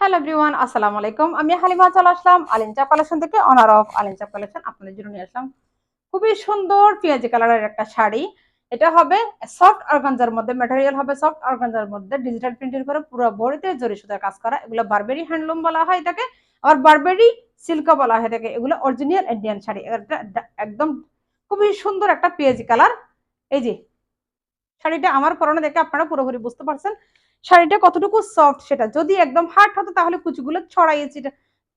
Hello everyone আসসালামু আলাইকুম। আমি হালিমা, চলে আসলাম আলিনচা কালেকশন থেকে অনার অফ আলিনচা কালেকশন আপনাদের জন্য নিয়ে আসলাম খুবই সুন্দর পেঁয়াজি কালারের একটা শাড়ি। এটা হবে সফট অর্গানজার মধ্যে ম্যাটেরিয়াল হবে সফট অর্গানজার মধ্যে ডিজিটাল প্রিন্টের করে পুরো বড়িতে জরি সুতার কাজ করা। এগুলো বারবেরি হ্যান্ডলুম বলা হয় এটাকে। আর বারবেরি সিল্কও বলা হয় এটাকে। এগুলো অরিজিনাল ইন্ডিয়ান শাড়ি। একদম খুবই সুন্দর একটা পেঁয়াজি কালার। এই যে, শাড়িটা আমার পরনে দেখে আপনারা পুরোপুরি বুঝতে পারছেন। শাড়িটা কতটুকু সফট সেটা। যদি একদম হার্ড হতো তাহলে কুচিগুলো ছড়াইয়ে চিটা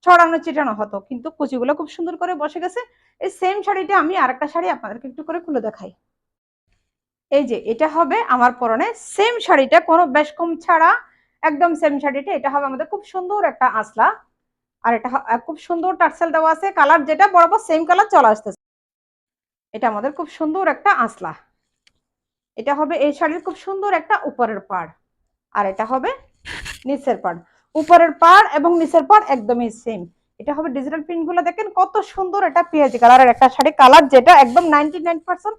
ছড়ানো চিটানো হতো। কিন্তু কুচিগুলো খুব সুন্দর করে বসে গেছে। এই সেম শাড়িটা আমি আরেকটা শাড়ি আপনাদেরকে একটু করে খুলে দেখাই। এই যে, এটা হবে আমার পরনে সেম শাড়িটা, কোনো বেশ কম ছাড়া একদম সেম শাড়িটা। এটা হবে আমাদের খুব সুন্দর একটা আসলা আর এটা খুব সুন্দর টার্সেল দেওয়া আছে। কালার যেটা বরাবর সেম কালার চলে আসতেছে। এটা আমাদের খুব সুন্দর একটা আসলা এটা হবে এই শাড়ির খুব সুন্দর একটা উপরের পাড় আর এটা হবে নিচের পাড়। উপরের পাড় এবং নিচের পাড় একদমই সেম এটা হবে ডিজিটাল প্রিন্টগুলো। দেখেন কত সুন্দর এটা পেঁয়াজি কালারের একটা শাড়ি কালার যেটা একদম নাইনটি নাইন পার্সেন্ট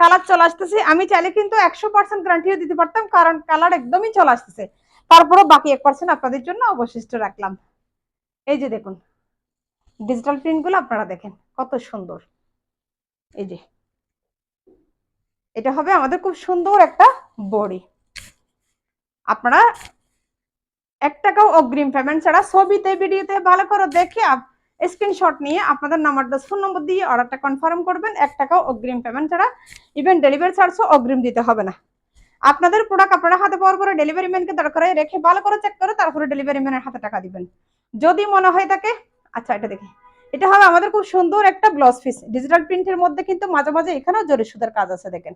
কালার চলে আসতেছে। আমি চাইলে কিন্তু একশো পার্সেন্ট গ্যারান্টিও দিতে পারতাম কারণ কালার একদমই চলে আসতেছে। তারপরে বাকি এক পার্সেন্ট আপনাদের জন্য অবশিষ্ট রাখলাম। এই যে দেখুন ডিজিটাল প্রিন্টগুলো আপনারা দেখেন কত সুন্দর। এই যে, এটা হবে আমাদের খুব সুন্দর একটা বড়ি। আপনারা এক টাকাও অগ্রিম পেমেন্ট ছাড়া ছবিতে ভিডিওতে ভালো করে দেখে স্ক্রিনশট নিয়ে আপনাদের নাম্বারটা ফোন নম্বর দিয়ে অর্ডারটা কনফার্ম করবেন। এক টাকাও অগ্রিম পেমেন্ট ছাড়া ইভেন ডেলিভারি চার্জও অগ্রিম দিতে হবে না। আপনাদের প্রোডাক্ট আপনারা হাতে পাওয়ার পরে ডেলিভারি ম্যানকে দরকার হয় রেখে ভালো করে চেক করে, তারপরে ডেলিভারি ম্যানের হাতে টাকা দিবেন। যদি মনে হয় থাকে আচ্ছা এটা দেখি। এটা হবে আমাদের খুব সুন্দর একটা ব্লাউজ পিস ডিজিটাল প্রিন্টের মধ্যে কিন্তু মাঝে মাঝে এখানেও জরি সুতার কাজ আছে, দেখেন।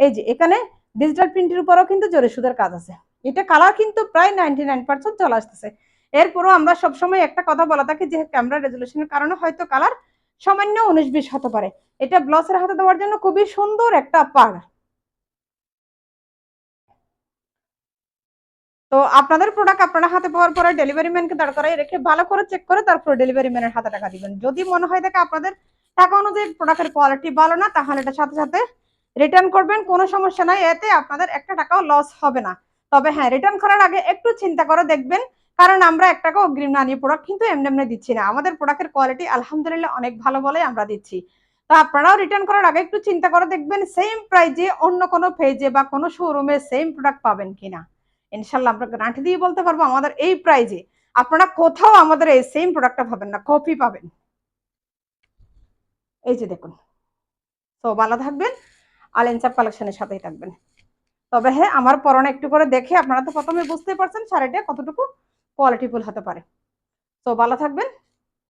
এই যে, এখানে ডিজিটাল প্রিন্টের উপরেও কিন্তু জরি সুতার কাজ আছে। এটা কালার কিন্তু প্রায় নাইনটি নাইন পার্সেন্ট চলে আসতেছে। এরপরও আমরা সবসময় একটা কথা বলা থাকি যে ক্যামেরা রেজলিউশনের কারণে হয়তো কালার সামান্য উনিশ বিশ হতে পারে। এটা ব্লাউজের হাতে দেওয়ার জন্য খুবই সুন্দর একটা পাড় তো আপনাদের প্রোডাক্ট আপনারা হাতে পাওয়ার পরে ডেলিভারি ম্যানকে দাঁড় করাই রেখে ভালো করে চেক করে তারপর ডেলিভারি ম্যানের হাতে টাকা দিবেন। যদি মনে হয় থাকে আপনাদের টাকা অনুযায়ী প্রোডাক্টের কোয়ালিটি ভালো না, তাহলে এটা সাথে সাথে রিটার্ন করবেন। কোনো সমস্যা নাই, এতে আপনাদের একটা টাকাও লস হবে না। তবে হ্যাঁ রিটার্ন করার আগে একটু চিন্তা করে দেখবেন। কারণ আমরা এক টাকা অগ্রিম না নিয়ে প্রোডাক্ট কিন্তু এমনি এমনি দিচ্ছি না। আমাদের প্রোডাক্টের কোয়ালিটি আলহামদুলিল্লাহ অনেক ভালো বলে আমরা দিচ্ছি। তো আপনারাও রিটার্ন করার আগে একটু চিন্তা করে দেখবেন সেম প্রাইজে অন্য কোনো পেজে বা কোনো শোরুমে সেম প্রোডাক্ট পাবেন কিনা। ইনশাল্লাহ আমরা গ্যারান্টি দিয়ে বলতে পারব আমাদের এই প্রাইজে আপনারা কোথাও আমাদের এই সেম প্রোডাক্টটা পাবেন না কপি পাবেন। এই যে দেখুন। তো ভালো থাকবেন। আলেনচাপ কালেকশনের সাথেই থাকবেন। তবে হ্যাঁ আমার পরনে একটু করে দেখে আপনারা তো প্রথমে বুঝতে পারছেন শাড়িটা কতটুকু কোয়ালিটিফুল হতে পারে। তো ভালো থাকবেন